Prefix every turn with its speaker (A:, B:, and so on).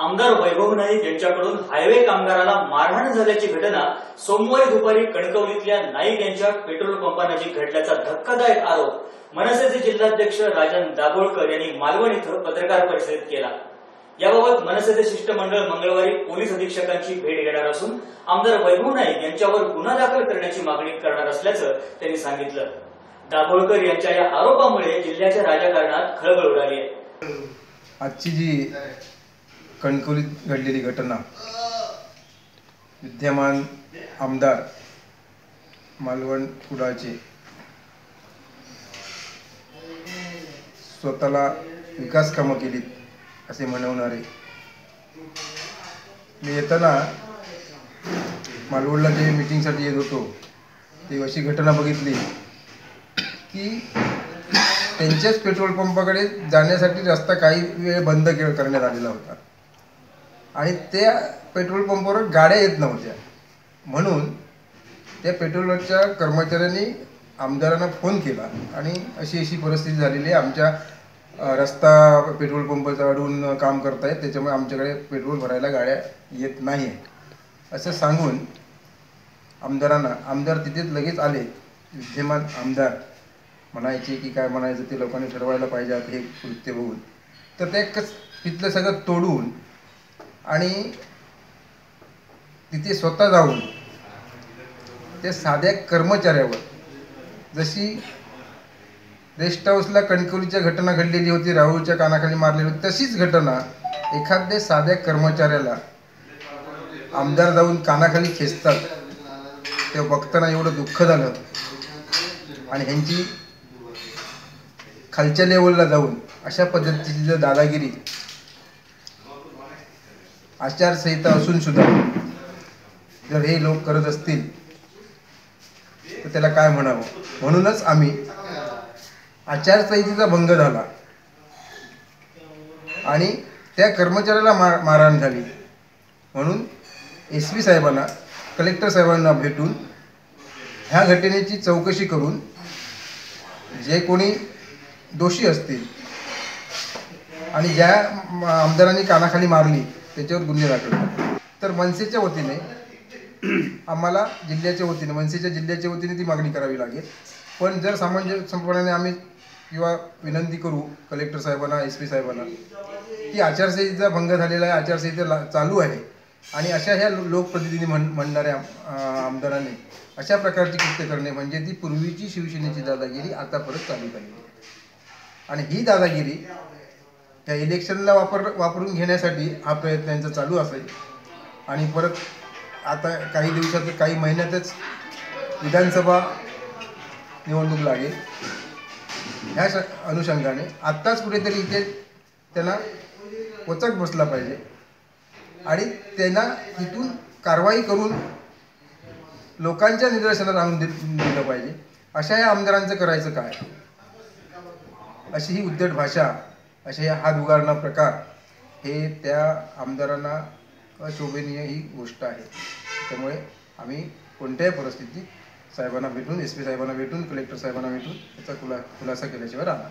A: आमदार वैभव नाईक यांच्याकडून हायवे कामगाराला मारहाण झाल्याची घटना सोमवारी दुपारी कणकवलीतल्या नाईक यांच्या पेट्रोल पंपानजीक घडल्याचा धक्कादायक आरोप मनसेचे जिल्हाध्यक्ष राजन दाभोळकर यांनी मालवण इथं पत्रकार परिषदेत केला. याबाबत मनसेचे शिष्टमंडळ मंगळवारी पोलीस अधीक्षकांची भेट घेणार असून आमदार वैभव नाईक यांच्यावर गुन्हा दाखल करण्याची मागणी करणार असल्याचं त्यांनी सांगितलं. दाभोळकर यांच्या या आरोपामुळे जिल्ह्याच्या राजकारणात खळबळ उडाली आहे.
B: आजची जी कणकवलीत घडलेली घटना. विद्यमान आमदार मालवण कुडाचे स्वतःला विकास कामं केलीत असे म्हणवणारे. मी येताना मालवणला जे मिटिंगसाठी येत होतो ते अशी घटना बघितली की त्यांच्याच पेट्रोल पंपाकडे जाण्यासाठी रस्ता काही वेळ बंद करण्यात आलेला होता. आणि त्या पेट्रोल पंपावर गाड्या येत नव्हत्या. म्हणून त्या पेट्रोलच्या कर्मचाऱ्यांनी आमदारांना फोन केला आणि अशी अशी परिस्थिती झालेली आहे. आमच्या रस्ता पेट्रोल पंपाचा अडून काम करतायत त्याच्यामुळे आमच्याकडे पेट्रोल भरायला गाड्या येत नाही आहेत असं सांगून आमदारांना आमदार तिथेच लगेच आले. विद्यमान आमदार म्हणायचे की काय म्हणायचं ते लोकांनी ठरवायला पाहिजे आता हे कृत्य बघून तर ते कस तिथलं सगळं तोडून आणि तिथे स्वतः जाऊन त्या साध्या कर्मचाऱ्यावर जशी रेस्ट हाऊसला कणकवलीच्या घटना घडलेली होती राहुलच्या कानाखाली मारलेली होती तशीच घटना एखाद्या साध्या कर्मचाऱ्याला आमदार जाऊन कानाखाली खेचतात. ते बघताना एवढं दुःख झालं. आणि ह्यांची खालच्या लेवलला जाऊन अशा पद्धतीची जर दादागिरी आचारसंहिता असून सुद्धा जर हे लोक करत असतील तर त्याला काय म्हणावं? म्हणूनच आम्ही आचारसंहितेचा भंग झाला. आणि त्या कर्मचाऱ्याला मार मारहाण झाली. म्हणून एस पी साहेबांना कलेक्टर साहेबांना भेटून ह्या घटनेची चौकशी करून जे कोणी दोषी असतील आणि ज्या आमदारांनी कानाखाली मारली त्याच्यावर गुन्हे दाखल तर मनसेच्या वतीने आम्हाला जिल्ह्याच्या वतीने मनसेच्या जिल्ह्याच्या वतीने ती मागणी करावी लागेल. पण जर सामंजस्यपणाने आम्ही किंवा विनंती करू कलेक्टर साहेबांना एस पी साहेबांना की आचारसंहितेचा भंग झालेला आहे आचारसंहिता ला- चालू आहे आणि अशा ह्या लो- लोकप्रतिनिधी म्हण म्हणणाऱ्या अं, आमदारांनी अशा प्रकारची कृत्य करणे म्हणजे ती पूर्वीची शिवसेनेची दादागिरी आता परत चालू झालेली आहे आणि ही दादागिरी त्या इलेक्शनला वापर वापरून घेण्यासाठी हा प्रयत्न त्यांचा चालू असेल. आणि परत आता काही दिवसात काही महिन्यातच विधानसभा निवडणूक लागेल. ह्या श- अनुषंगाने आत्ताच कुठेतरी इथे त्यांना वचक बसला पाहिजे. आणि त्यांना तिथून कारवाई करून लोकांच्या निदर्शनात आणून दिलं पाहिजे. अशा या आमदारांचं करायचं काय? अशी ही उद्धट भाषा असे हात उगारणा प्रकार हे त्या आमदारांना अशोभनीय ही गोष्ट आहे. त्यामुळे आम्ही कोणत्याही परिस्थितीत साहेबांना भेटून एस पी साहेबांना भेटून कलेक्टर साहेबांना भेटून त्याचा खुला खुलासा केल्याशिवाय राहणार